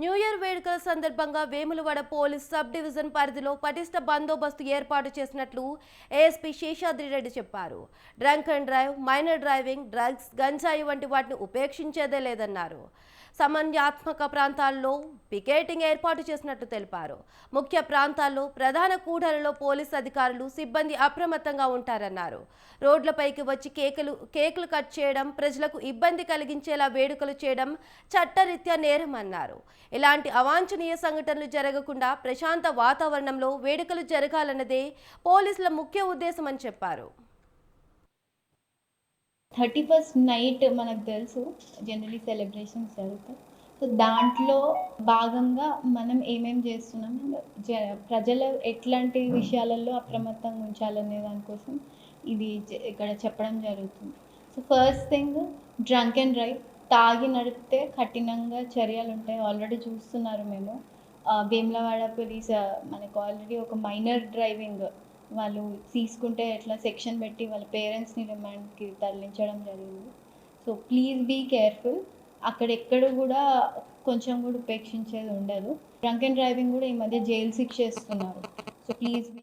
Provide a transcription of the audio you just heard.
New year వేడుకల సందర్భంగా Vemulawada police sub division పరిధిలో పటిష్ట బందోబస్తు ఏర్పాటు చేసినట్లు ఏఎస్పీ శేషాద్రి రెడ్డి చెప్పారు. Drunk and drive minor driving drugs గంజాయి వంటి వాటిని ఉపేక్షించేదే లేదన్నారు. సమన్యాత్మక ప్రాంతాల్లో పికెటింగ్ ఏర్పాటు చేసినట్లు తెలిపారు. ముఖ్య ప్రాంతాల్లో ప్రధాన కూడలలో పోలీస్ అధికారులు సిబ్బంది అప్రమత్తంగా ఉంటారన్నారు. రోడ్లపైకి వచ్చి కేకులు కేకులు కట్ చేయడం ప్రజలకు ఇబ్బంది కలిగించేలా వేడుకలు చేయడం చట్టరీత్యా నేరం ఎలాంటి ఇలాంటి అవాంఛనీయ సంఘటనలు జరగకుండా ప్రశాంత వాతావరణంలో వేడుకలు జరగాలన్నదే పోలీసుల ముఖ్య ఉద్దేశం అని చెప్పారు. థర్టీ ఫస్ట్ నైట్ మనకు తెలుసు జనరలీ సెలబ్రేషన్స్ జరుగుతాయి. సో దాంట్లో భాగంగా మనం ఏమేం చేస్తున్నాం జ ప్రజలు ఎట్లాంటి విషయాలలో అప్రమత్తంగా ఉంచాలనే దానికోసం ఇది ఇక్కడ చెప్పడం జరుగుతుంది. So first thing drunk and drive తాగి నడిపితే కఠినంగా చర్యలు ఉంటాయి ఆల్రెడీ చూస్తున్నారు మేము. ఆ, వేములవాడ పోలీస్ మనకు ఆల్రెడీ ఒక మైనర్ డ్రైవింగ్ వాళ్ళు తీసుకుంటే ఎట్లా సెక్షన్ పెట్టి వాళ్ళ పేరెంట్స్ని రిమాండ్కి తరలించడం జరిగింది. సో ప్లీజ్ బీ కేర్ఫుల్ అక్కడ ఎక్కడ కూడా కొంచెం కూడా ఉపేక్షించేది ఉండదు. డ్రంక్ అండ్ డ్రైవింగ్ కూడా ఈ మధ్య జైలు శిక్ష ఇస్తున్నారు. So please be